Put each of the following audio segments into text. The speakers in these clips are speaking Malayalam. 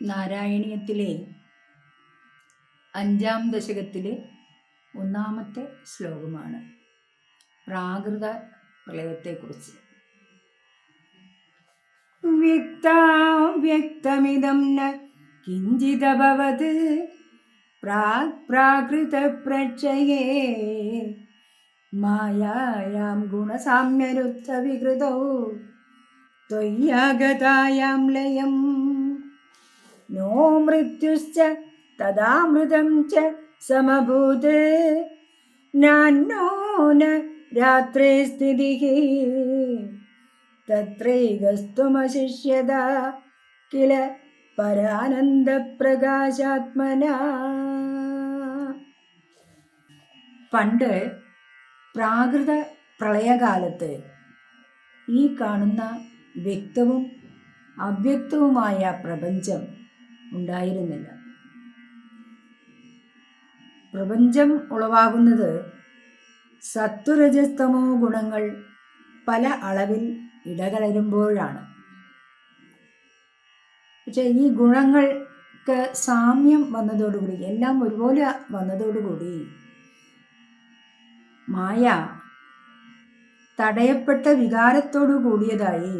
നാരായണീയത്തിലെ അഞ്ചാം ദശകത്തിലെ ഒന്നാമത്തെ ശ്ലോകമാണ് പ്രാകൃത പ്രളയത്തെക്കുറിച്ച്. വ്യക്തമിതം ന കിഞ്ചിതഭവത് പ്രാകൃത പ്രക്ഷയേ മായായാം ഗുണസാമ്യരുദ്ധ വികൃതൗ ത്വയ്യാഗതായാം ലയം. മൃത്യുശ്ച തദാമൃതം ച സമഭൂത്. നാന്നോന രാത്രേ സ്ഥിതി. തത്രൈകസ്തുമശിഷ്യത കില പരാനന്ദപ്രകാശാത്മന. പണ്ട് പ്രാകൃത പ്രളയകാലത്ത് ഈ കാണുന്ന വ്യക്തവും അവ്യക്തവുമായ പ്രപഞ്ചം ഉണ്ടായിരുന്നില്ല. പ്രപഞ്ചം ഉളവാകുന്നത് സത്വരജസ്തമോ ഗുണങ്ങൾ പല അളവിൽ ഇടകലരുമ്പോഴാണ്. പക്ഷെ ഈ ഗുണങ്ങൾക്ക് സാമ്യം വന്നതോടുകൂടി എല്ലാം ഒരുപോലെ വന്നതോടുകൂടി മായ തടയപ്പെട്ട വികാരത്തോടു കൂടിയതായി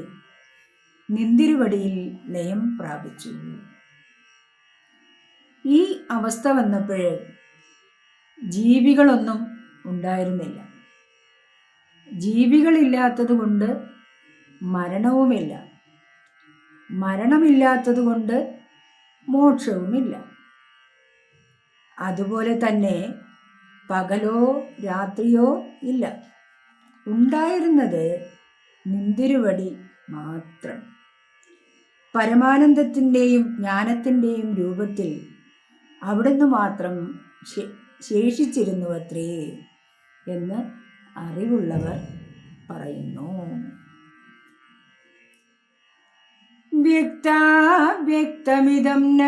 നിന്തിരുവടിയിൽ ലയം പ്രാപിച്ചു. ഈ അവസ്ഥ വന്നപ്പോൾ ജീവികളൊന്നും ഉണ്ടായിരുന്നില്ല. ജീവികളില്ലാത്തത് കൊണ്ട് മരണവുമില്ല. മരണമില്ലാത്തത് കൊണ്ട് മോക്ഷവുമില്ല. അതുപോലെ തന്നെ പകലോ രാത്രിയോ ഇല്ല. ഉണ്ടായിരുന്നത് നിന്തിരുവടി മാത്രം. പരമാനന്ദത്തിന്റെയും ജ്ഞാനത്തിന്റെയും രൂപത്തിൽ അവിടുന്ന് മാത്രം ശേഷിച്ചിരുന്നു അത്രേ എന്ന് അറിവുള്ളവർ പറയുന്നു വ്യക്താവ്യക്തമിതം ന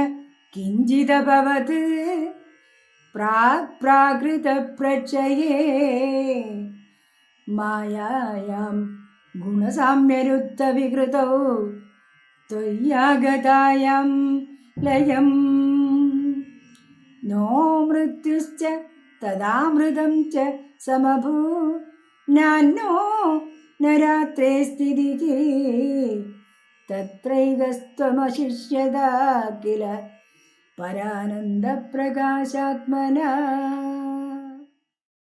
കിഞ്ചിതഭവത് പ്രാക് പ്രാകൃതപ്രക്ഷയേ മായായാം ഗുണസാമ്യരുദ്ധവികൃതौ त्वय्यागतायां लयं नो मृत्युश्च तदामृतं च समभू नान्नो न रात्रे स्थितिः तत्रैकस्त्वमशिष्यदा किल परानन्दप्रकाशात्मना